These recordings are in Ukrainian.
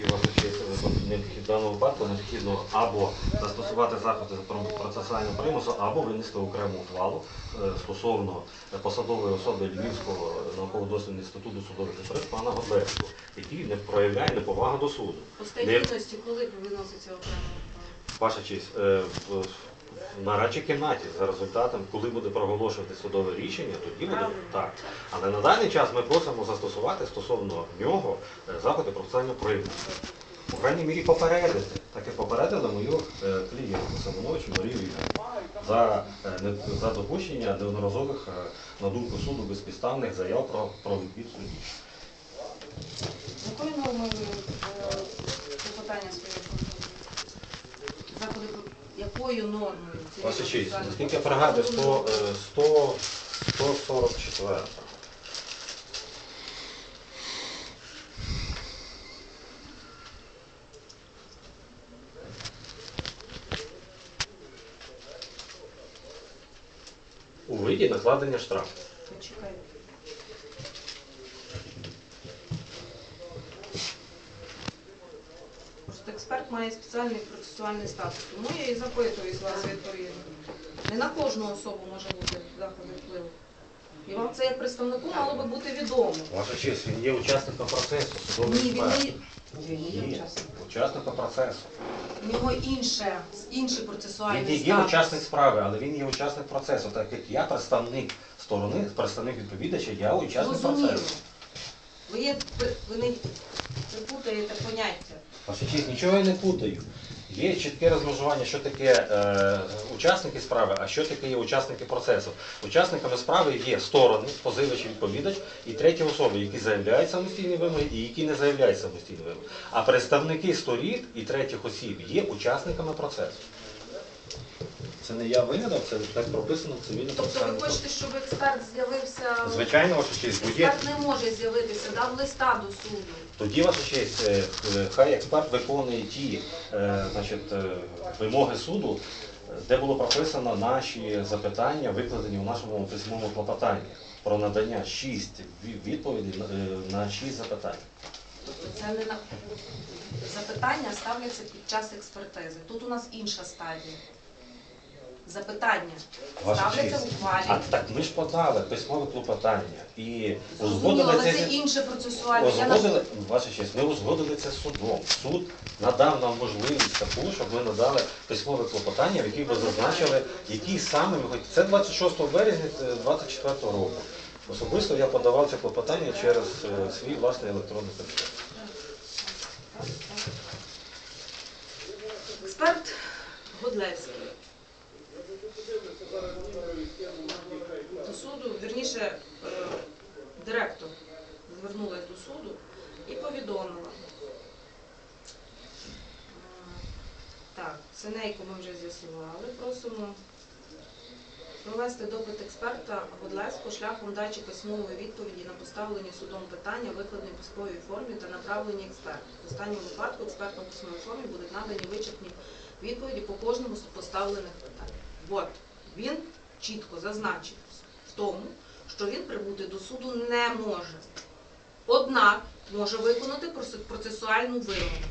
тоді ваша честь необхідно в даному випадку необхідно або застосувати заходи за процесуального примусу, або винести окрему ухвалу е, стосовно посадової особи Львівського науково-дослідного інституту судових експерт пана Годлевського, який не проявляє неповагу до суду. По стабільності, коли виноситься окремо? Ваша честь, е, нарадчій кімнаті за результатом, коли буде проголошувати судове рішення, тоді буде так. Але на даний час ми просимо застосувати стосовно нього е, заходи процесуального примусу. У крайній мірі попередити, так як попередили мою е, клієнтку Семенович Марію Ігорівну за, е, за допущення неодноразових, на думку суду, безпідставних заяв про, про відвід судді. Якою нормою ви е, клопотання своє оформили? Заходи якою нормою? Ваша честь, наскільки я пригадую, 100, е, 100, 144. У виді накладення штрафу. Почекайте. Просто експерт має спеціальний процесуальний статус, тому я і запитую з вас відповідно. Не на кожну особу може бути заходи впливу. І вам це як представнику мало би бути відомо. Ваша честь, він є учасником процесу, судовий Ні, він не, він не є Ні, учасником. учасником процесу. У нього інше, інший процесуальний Він є статус. учасник справи, але він є учасник процесу. Так як я представник сторони, представник відповідача, я учасник Зрозуміло. процесу. Ви, є, ви, ви не припутаєте поняття. Ваша честь, нічого я не путаю. Є чітке розмежування, що таке е, учасники справи, а що таке є учасники процесу. Учасниками справи є сторони, позивач відповідач, і треті особи, які заявляють вимоги і які не заявляють вимоги. А представники сторін і третіх осіб є учасниками процесу. Це не я вигадав, це так прописано в цивільному Тобто ви хочете, щоб експерт з'явився? Звичайно, ваша честь, Експерт не може з'явитися, дав листа до суду. Тоді ваша честь, е, е, хай експерт виконує ті е, значить, е, вимоги суду, е, де було прописано наші запитання, викладені у нашому письмовому клопотанні про надання шість ві- відповідей на- е, на шість запитань. Тобто це не на запитання ставляться під час експертизи. Тут у нас інша стадія. Запитання Ваша ставляться честь. в ухвалі. А так ми ж подали письмове клопотання і Зрозуміло, узгодили але це це. інше процесуальне. Я на- Узгодили, ваша честь, ми узгодили це з судом. Суд надав нам можливість таку, щоб ми надали письмове клопотання, в яких ви зазначили, які саме ми хоч це 26 березня 24 року. Особисто я подавав це клопотання через е, свій власний електронний кабінет. Експерт Годлевський. До суду, е, директор звернулась до суду і повідомила. Е, Так, Синейку ми вже з'ясували. Просимо провести допит експерта Годлевського шляхом дачі письмової відповіді на поставлені судом питання, викладені в письмовій формі та направлені експерту. В останньому випадку експертам в письмовій формі будуть надані вичерпні відповіді по кожному з поставлених питань. От він чітко зазначив в тому, що він прибути до суду не може. Однак може виконати процесуальну вимогу.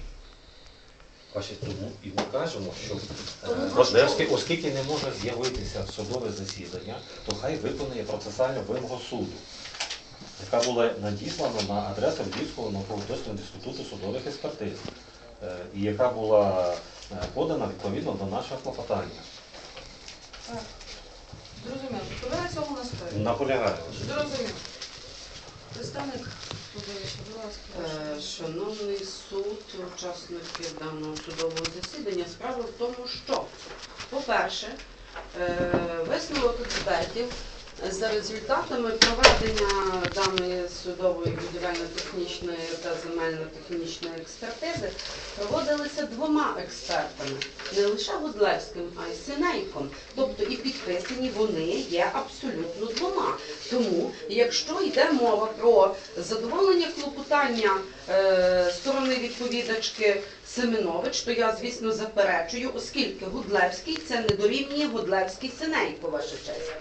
Ваші тому і ми кажемо, що е, Годлевський, що? оскільки не може з'явитися в судове засідання, то хай виконує процесуальну вимогу суду, яка була надіслана на адресу Львівського науково-дослідного інституту судових експертиз, е, і яка була е, подана відповідно до нашого клопотання. Зрозуміло. Тобто ви на цьому настоїте? Наполягаю. Зрозуміло. Представник судовища, будь ласка. Е. Шановний суд, учасники даного судового засідання, справа в тому, що, по-перше, е, висновок експертів за результатами проведення даної судової будівельно-технічної та земельно-технічної експертизи проводилися двома експертами, не лише Гудлевським, а й Синейком. Тобто і підписані вони є абсолютно двома. Тому, якщо йде мова про задоволення клопотання е, сторони відповідачки Семенович, то я, звісно, заперечую, оскільки Гудлевський це не дорівнює Гудлевський Синейко, ваша честь.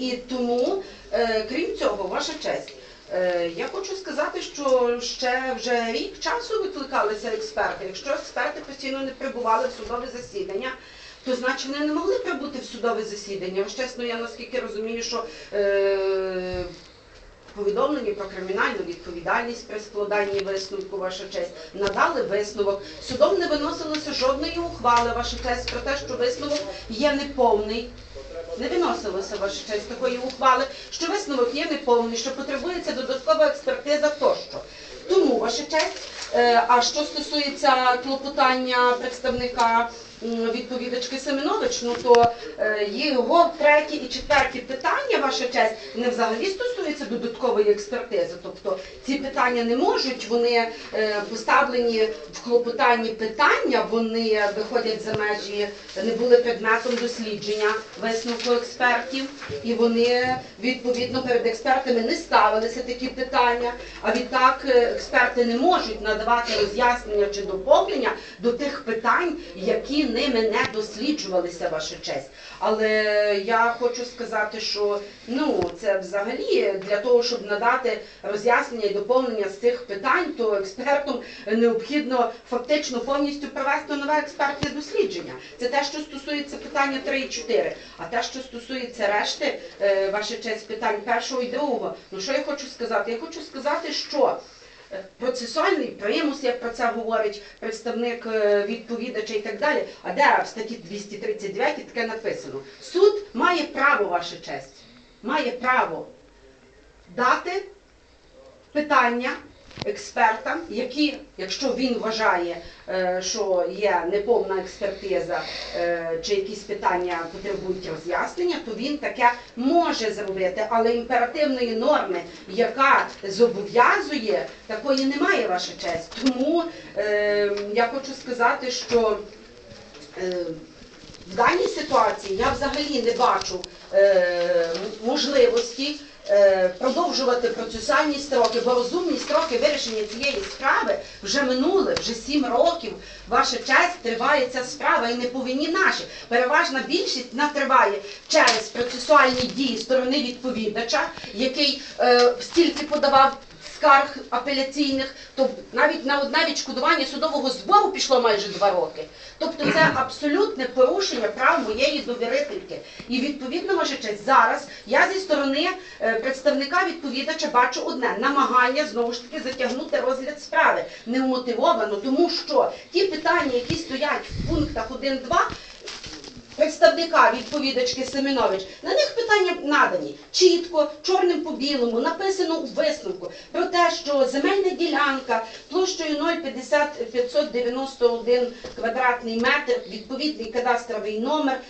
І тому, е, крім цього, ваша честь, Е, Я хочу сказати, що ще вже рік часу викликалися експерти. Якщо експерти постійно не прибували в судове засідання, то значить вони не могли прибути в судове засідання. Ось чесно, я наскільки розумію, що е, повідомлення про кримінальну відповідальність при складанні висновку, ваша честь, надали висновок. Судом не виносилося жодної ухвали, ваша честь, про те, що висновок є неповний. Не виносилося ваша честь такої ухвали, що висновок є неповний, що потребується додаткова експертиза тощо. Тому, ваша честь, е, а що стосується клопотання представника відповідачки Семенович, ну то е, його треті і четверті питання, ваша честь, не взагалі стосуються додаткової експертизи. Тобто ці питання не можуть, вони е, поставлені в клопотанні питання, вони виходять за межі, не були предметом дослідження висновку експертів, і вони відповідно перед експертами не ставилися такі питання. А відтак е, експерти не можуть надавати роз'яснення чи доповнення до тих питань, які ними не досліджувалися, ваша честь. Але я хочу сказати, що ну це взагалі для того, щоб надати роз'яснення і доповнення з цих питань, то експертам необхідно фактично повністю провести нове експертне дослідження. Це те, що стосується питання 3 і 4. А те, що стосується решти, е, ваша честь питань першого і другого, ну що я хочу сказати? Я хочу сказати, що процесуальний примус, як про це говорить представник е, відповідача і так далі. А де в статті 239 таке написано? Суд має право, ваша честь, має право дати питання експертам, які, якщо він вважає, е, що є неповна експертиза е, чи якісь питання потребують роз'яснення, то він таке може зробити. Але імперативної норми, яка зобов'язує, такої немає, ваша честь. Тому е, я хочу сказати, що в даній ситуації я взагалі не бачу можливості продовжувати процесуальні строки, бо розумні строки вирішення цієї справи вже минули, вже сім років. Ваша честь триває ця справа і не повинні наші. Переважна більшість вона триває через процесуальні дії сторони відповідача, який е, стільки подавав скарг апеляційних, то навіть на одне відшкодування судового збору пішло майже два роки. Тобто це абсолютне порушення прав моєї довірительки. І відповідно, ваша честь, зараз я зі сторони е, представника відповідача бачу одне намагання знову ж таки затягнути розгляд справи. Немотивовано, тому що ті питання, які стоять в пунктах 1-2, представника відповідачки Семенович, на них питання надані чітко, чорним по білому, написано у висновку про те, що земельна ділянка площею 0,591 квадратний метр, відповідний кадастровий номер.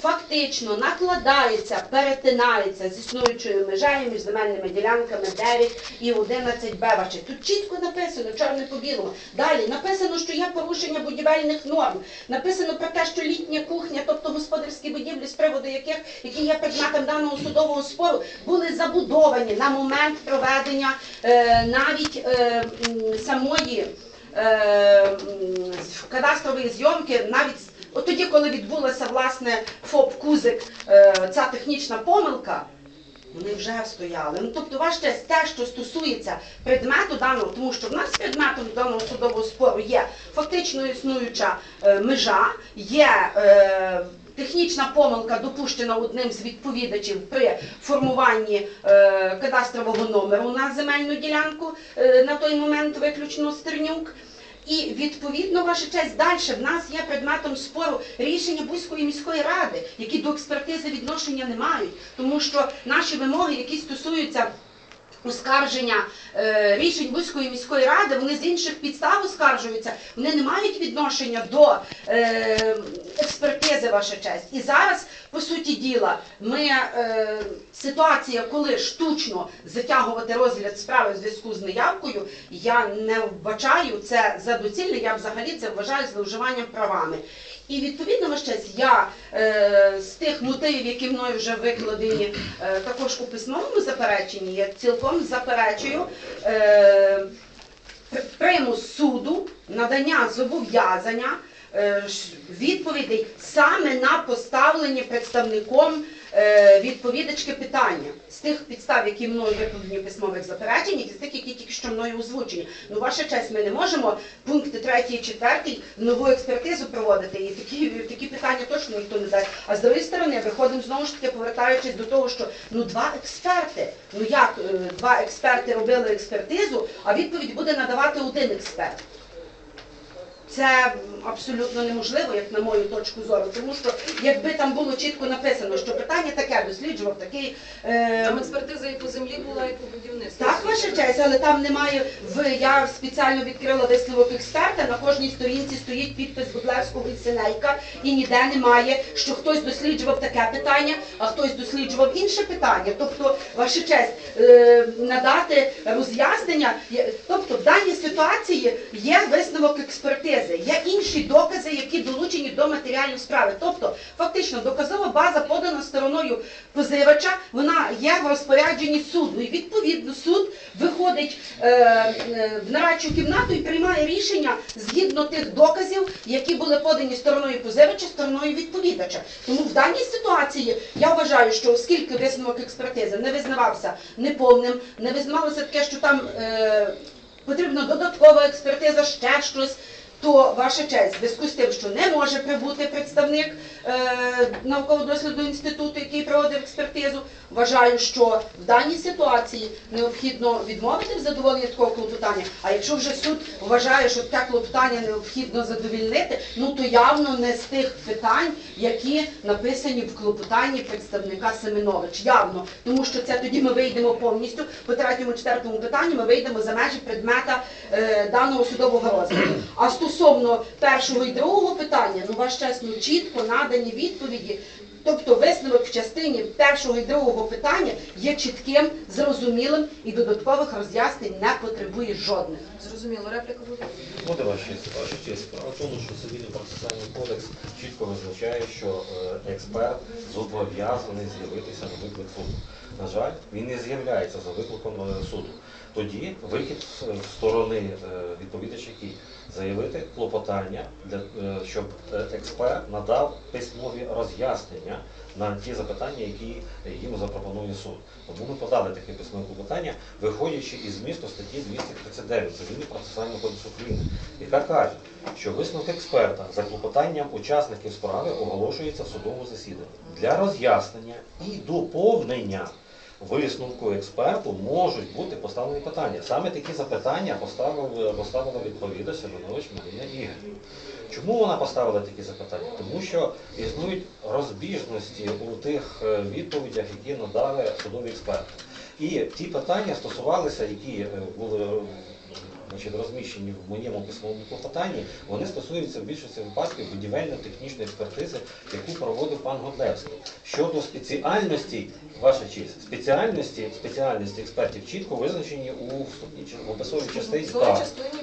Фактично накладається, перетинається з існуючою межею між земельними ділянками 9 і 11 Б. Бачите, Тут чітко написано, чорне по білому. Далі написано, що є порушення будівельних норм. Написано про те, що літня кухня, тобто господарські будівлі, з приводу яких які є предметом даного судового спору, були забудовані на момент проведення е, навіть е, самої е, кадастрової зйомки, навіть От тоді, коли відбулася власне ФОП Кузик, е, ця технічна помилка, вони вже стояли. Ну тобто, ваш честь, те, що стосується предмету даного, тому що в нас предметом даного судового спору є фактично існуюча е, межа, є. Е, Технічна помилка допущена одним з відповідачів при формуванні е, кадастрового номеру на земельну ділянку е, на той момент виключно Стернюк. І відповідно, ваша честь, далі в нас є предметом спору рішення Бузької міської ради, які до експертизи відношення не мають, тому що наші вимоги, які стосуються оскарження е, рішень Бузької міської ради, вони з інших підстав оскаржуються, вони не мають відношення до е, експертизи, ваша честь. І зараз, по суті діла, ми е, ситуація, коли штучно затягувати розгляд справи в зв'язку з неявкою, я не вбачаю це за доцільне, я взагалі це вважаю зловживанням правами. І відповідно, честь, я е, з тих мотивів, які мною вже викладені е, також у письмовому запереченні, я цілком заперечую е, примус суду, надання зобов'язання відповідей саме на поставлені представником е, відповідачки питання з тих підстав, які мною викладені письмових запереченнях, і з тих, які тільки що мною озвучені. Ну, ваша честь, ми не можемо пункти 3 і 4 нову експертизу проводити, і такі, такі питання точно ніхто не дасть. А з другої сторони, виходимо знову ж таки, повертаючись до того, що ну два експерти. Ну як е, два експерти робили експертизу, а відповідь буде надавати один експерт. Це абсолютно неможливо, як на мою точку зору, тому що якби там було чітко написано, що питання таке досліджував такий. Е, Там експертиза і по землі була, і по будівництву. так, ваша честь, але там немає в я спеціально відкрила висновок експерта. На кожній сторінці стоїть підпис Будлевського і Синейка, і ніде немає, що хтось досліджував таке питання, а хтось досліджував інше питання. Тобто, ваша честь, е, надати роз'яснення. Тобто, в даній ситуації є висновок експертизи, є інші докази, які долучені до матеріалів справи. Тобто, фактично, доказова база подана стороною позивача, вона є в розпорядженні суду. І відповідно суд виходить е, е, в нарадчу кімнату і приймає рішення згідно тих доказів, які були подані стороною позивача, стороною відповідача. Тому в даній ситуації я вважаю, що оскільки висновок експертизи не визнавався неповним, не визнавалося таке, що там е, потрібна додаткова експертиза, ще щось. То ваша честь, в зв'язку з тим, що не може прибути представник е, науково-дослідного інституту, який проводив експертизу, вважаю, що в даній ситуації необхідно відмовити в задоволенні такого клопотання. А якщо вже суд вважає, що таке клопотання необхідно задовільнити, ну то явно не з тих питань, які написані в клопотанні представника Семенович. Явно, тому що це тоді ми вийдемо повністю по третьому, четвертому питанню. Ми вийдемо за межі предмета е, даного судового розгляду. А стосовно першого і другого питання, ну ваш час ну, чітко надані відповіді. Тобто висновок в частині першого і другого питання є чітким, зрозумілим і додаткових роз'яснень не потребує жодних. Зрозуміло, репліка буде. Буде ваша честь. Справа в тому, що цивільний процесуальний кодекс чітко визначає, що е, експерт зобов'язаний з'явитися на виклик суду. На жаль, він не з'являється за викликом е, суду. Тоді вихід з з сторони е, відповідача який заявити клопотання, е, щоб експерт надав письмові роз'яснення на ті запитання, які їм запропонує суд. Тому ми подали таке письмове клопотання, виходячи із змісту статті 239 Цивільного процесуального кодексу України, яка каже, що висновок експерта за клопотанням учасників справи оголошується в судовому засіданні. Для роз'яснення і доповнення висновку експерту можуть бути поставлені питання. Саме такі запитання поставив, поставила відповідач Семенович Марія Ігор. Чому вона поставила такі запитання? Тому що існують розбіжності у тих е, відповідях, які надали судові експерти. І ті питання стосувалися, які е, були значить, розміщені в моєму письмовому клопотанні, вони стосуються в більшості випадків будівельно-технічної експертизи, яку проводив пан Годлевський. Щодо спеціальності, ваша честь, спеціальності, спеціальності експертів чітко визначені у вступній описовій частині.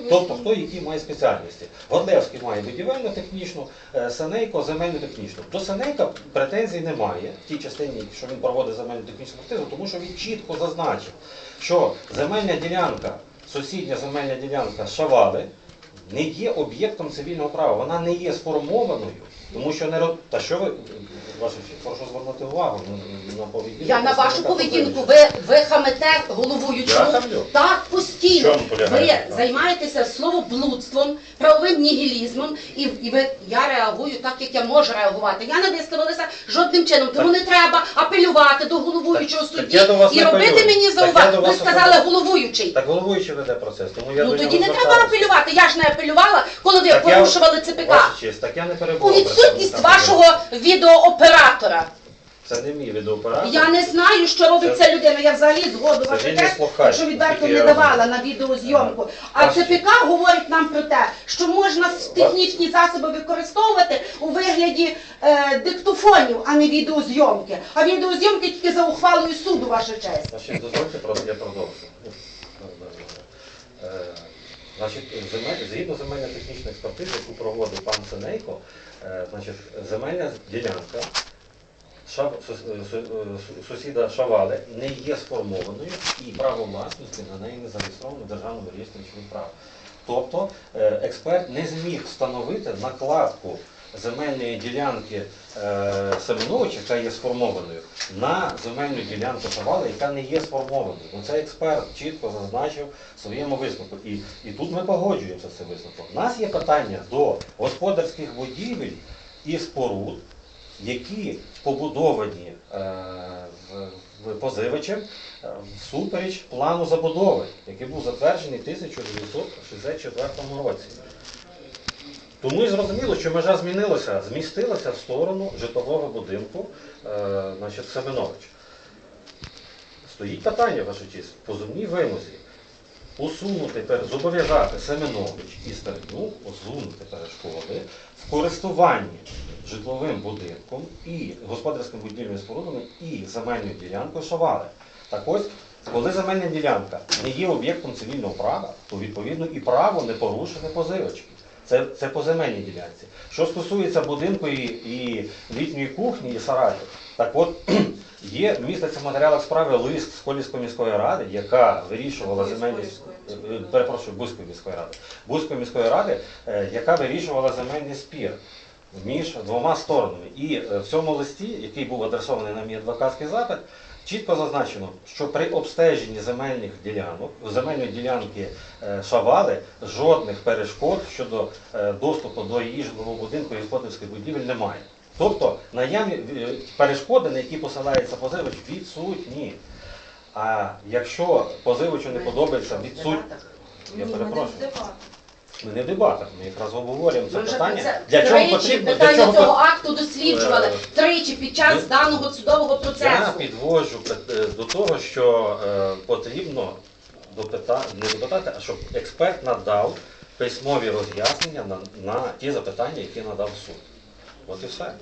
Тобто хто які має спеціальності. Годлевський має будівельно-технічну, е, Сенейко земельно-технічну. До Сенейка претензій немає в тій частині, що він проводить земельно-технічну експертизу, тому що він чітко зазначив, що земельна ділянка, сусідня земельна ділянка Шавали не є об'єктом цивільного права, вона не є сформованою. Тому що не ро- та що ви ваша честь, прошу звернути увагу на, на поведінку. Я на вашу представника поведінку, ви, ви хамете головуючому. Я хамлю? Так, постійно. Чому Ви це? займаєтеся словоблудством, правовим нігілізмом, і, і ви, я реагую так, як я можу реагувати. Я не висловилася жодним чином, тому не треба апелювати до головуючого Так- так судді я до вас і не робити апелюю. мені Так я зауваження. до Ви вас сказали апелюю. головуючий. Так головуючий веде процес, тому я Ну до тоді нього не треба звертаюся. апелювати. Я ж не апелювала, коли ви Так я- порушували ЦПК. Ваша честь, так я не У перебував. Відсутність вашого відеооператора. Це не мій відеооператор. Я не знаю, що робить Це- ця людина. Я взагалі згоду вашу він не теж, слухає, якщо відверто наскільки не я давала на відеозйомку. А Ваше ЦПК говорить нам про те, що можна технічні засоби використовувати у вигляді е, диктофонів, а не відеозйомки. А відеозйомки тільки за ухвалою суду, ваша честь. Значить, дозвольте, я продовжу. Е, Значить, земель- згідно земельно-технічної експертизи, яку проводив пан Сенейко, е, значить, земельна ділянка Шав- сус- е, е, су- сусіда Шавали не є сформованою і право власності на неї не зареєстровано в державному реєстрі прав. Тобто експерт не зміг встановити накладку земельної ділянки е, Семеновича, яка є сформованою, на земельну ділянку Шавали, яка не є сформованою. Ну, це експерт чітко зазначив в своєму висновку. І, і тут ми погоджуємося з цим висновком. У нас є питання до господарських будівель і споруд, які побудовані е, позивачем е, всупереч плану забудови, який був затверджений в 1964 році. Тому і зрозуміло, що межа змінилася, змістилася в сторону житлового будинку е, значить, Семенович. Стоїть питання, ваша честь, в позовній вимозі усунути, зобов'язати Семенович і Стернюк усунути перешкоди в користуванні житловим будинком і господарськими будівельними спорудами і земельною ділянкою Шавали. Так ось, коли земельна ділянка не є об'єктом цивільного права, то відповідно і право не порушене позивачки. Це, це по земельній ділянці. Що стосується будинку і, і літньої кухні і сараїв, так от є міститься в матеріалах справи лист з Колівської міської ради, яка вирішувала земельні е, перепрошую, Бузької міської ради. Бузької міської ради, е, яка вирішувала земельний спір між двома сторонами. І е, в цьому листі, який був адресований на мій адвокатський запит, чітко зазначено, що при обстеженні земельних ділянок, земельної ділянки е, Шавали, жодних перешкод щодо е, доступу до її житлового будинку і господарських будівель немає. Тобто наявні е, перешкоди, на які посилається позивач, відсутні. А якщо позивачу не подобається відсутні, я перепрошую. Ми не в дебатах, ми якраз обговорюємо це питання. Для чого тричі потрібно? Для питання цього акту досліджували Е, тричі під час даного судового Я процесу. підводжу е, до того, що е, потрібно не допитати, а щоб експерт надав письмові роз'яснення на, на ті запитання, які надав суд. От і все.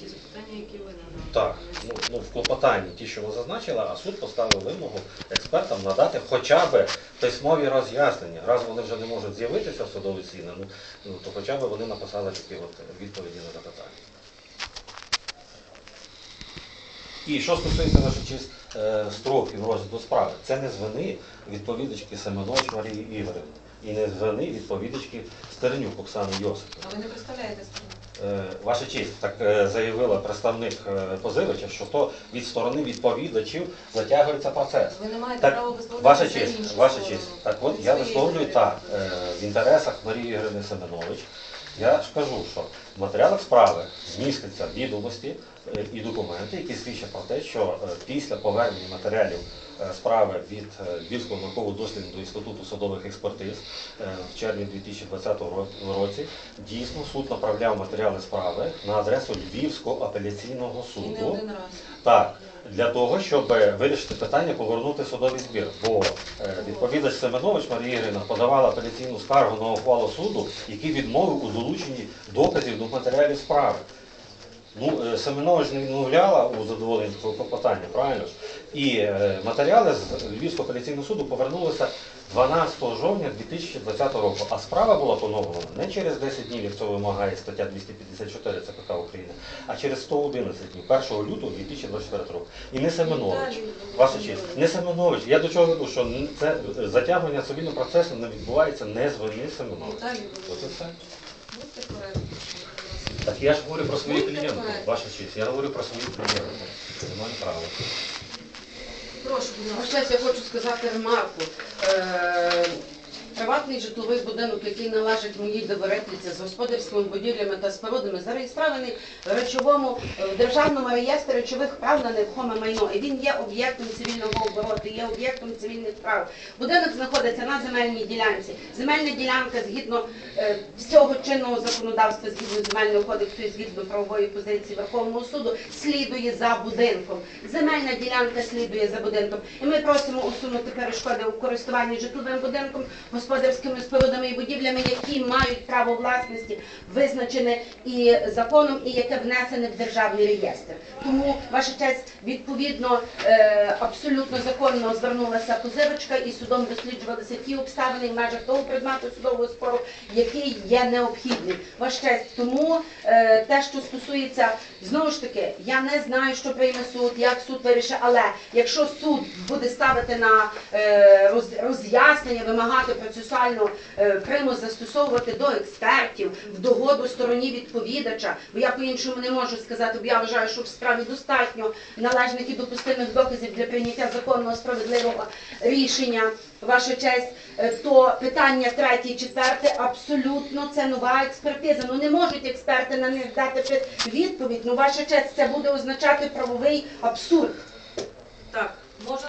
Ті запитання, які ви надали. Так, ну, ну в клопотанні ті, що ви зазначили, а суд поставив вимогу експертам надати хоча б письмові роз'яснення. Раз вони вже не можуть з'явитися в судовій ціни, ну, ну то хоча б вони написали такі от відповіді на запитання. І що стосується ваша честь е, строків розгляду справи, це не з вини відповідачки Семенович Марії Ігорівни і не з вини відповідачки Стернюк Оксани Йосипівни. А ви не представляєте сторону? Е, Ваша честь, так е, заявила представник е, позивача, що то від сторони відповідачів затягується процес. Ви не маєте Так, права висловлювати Ваша честь, ваша честь. Так от я висловлюю так, в інтересах Марії Ігорівни Семенович. Я ж кажу, що в матеріалах справи містяться відомості е, і документи, які свідчать про те, що е, після повернення матеріалів е, справи від Львівського науково-дослідного інституту судових експертиз в червні 2020 ро- році дійсно суд направляв матеріали справи на адресу Львівського апеляційного І не суду. один раз. Так, для того, щоб е, вирішити питання, повернути судовий збір. Бо е, відповідач Семенович Марія Ірина подавала апеляційну скаргу на ухвалу суду, який відмовив у долученні доказів до матеріалів справи. Ну, е, Семенович не відмовляла у задоволенні цього питання, правильно ж? І е, матеріали з Львівського апеляційного суду повернулися 12 жовтня 2020 року. А справа була поновлена не через 10 днів, як це вимагає стаття 254 ЦПК України, а через 111 днів, 1 лютого 2024 року. І не Семенович. Ваша честь, не Семенович. Я до чого веду, що це затягування цивільного процесу не відбувається не з вини Семеновича. Володимирович, все. Так я ж говорю про свою клієнтку, ваша честь. Я говорю про свою клієнтку. Не маю права. Прошу, будь ласка. Я хочу сказати ремарку. Приватний житловий будинок, який належить моїй доверительці з господарськими будівлями та спорудами, зареєстрований в речовому е, в державному реєстрі речових прав на нерухоме майно. І він є об'єктом цивільного обороту, є об'єктом цивільних прав. Будинок знаходиться на земельній ділянці. Земельна ділянка згідно е, всього чинного законодавства, згідно земельного кодексу і згідно правової позиції Верховного суду, слідує за будинком. Земельна ділянка слідує за будинком. І ми просимо усунути перешкоди у користуванні житловим будинком, господарськими спорудами і будівлями, які мають право власності, визначене і законом, і яке внесене в державний реєстр. Тому, ваша честь, відповідно, е, абсолютно законно звернулася позивачка і судом досліджувалися ті обставини в межах того предмету судового спору, який є необхідним. Ваша честь, тому е, те, що стосується знову ж таки, я не знаю, що прийме суд, як суд вирішить, але якщо суд буде ставити на е, роз'яснення, вимагати процесуального е, примус застосовувати до експертів в догоду стороні відповідача, бо я по-іншому не можу сказати, бо я вважаю, що в справі достатньо належних і допустимих доказів для прийняття законного справедливого рішення, ваша честь, е, то питання третє і четверте абсолютно це нова експертиза. Ну не можуть експерти на них дати відповідь. Ну ваша честь, це буде означати правовий абсурд. Так, може,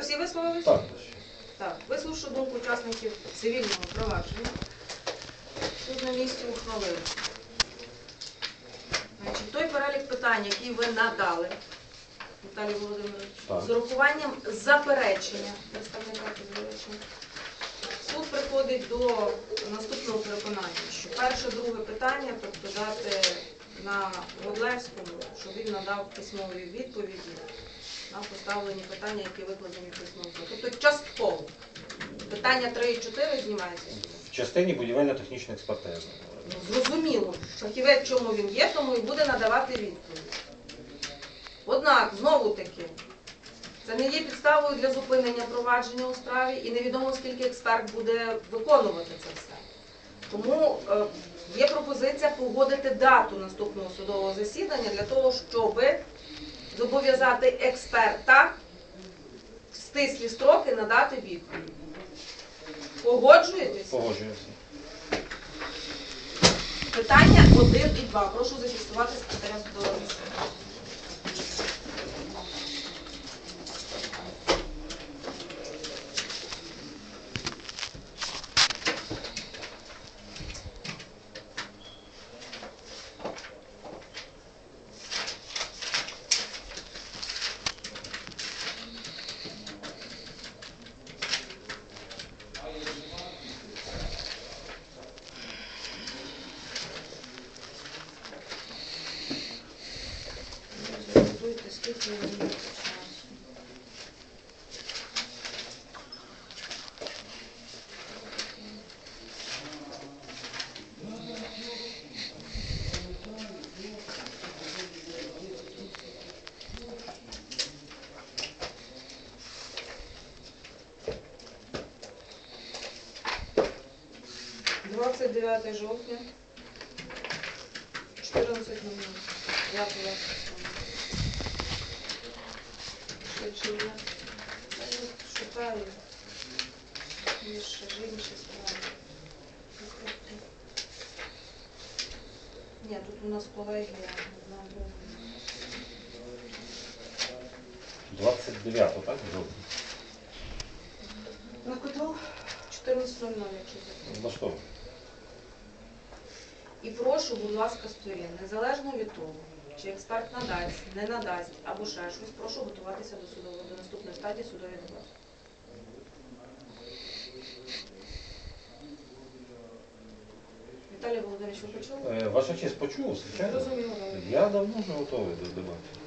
всі, висловились? Так. Так, вислухавши думку учасників цивільного провадження, суд на місці ухвалив. Значить, той перелік питань, який ви надали, Віталій Володимирович, з урахуванням заперечення представника позивача, суд приходить до наступного переконання, що перше, друге питання, тобто дати на Годлевському, щоб він надав письмові відповіді на поставлені питання, які викладені в письмові. Тобто частково. Питання 3 і 4 знімається. В частині будівельно-технічної експертизи. Ну, зрозуміло, фахівець, чому він є, тому і буде надавати відповідь. Однак, знову таки, це не є підставою для зупинення провадження у справі, і невідомо скільки експерт буде виконувати це все. Тому е, є пропозиція погодити дату наступного судового засідання для того, щоб зобов'язати експерта в стислі строки надати відповідь. Погоджуєтесь? Погоджуюся. Питання 1 і 2. Прошу зафіксувати секретаря судового засідання. Зорієнтуйте, скільки ви маєте часу. Двадцять дев'яте жовтня. Ні, тут у нас колегія одна друга. 29, так? Жовтня. На котру? 14.00, якщо закрити. Влаштовує. І прошу, будь ласка, сторін, незалежно від того, чи експерт надасть, не надасть або ще щось, прошу готуватися до судового до наступної стадії судової дебати. Володимирович, ви почули? Е, Ваша честь почув, звичайно. Зрозуміло. Я давно вже готовий до дебатів.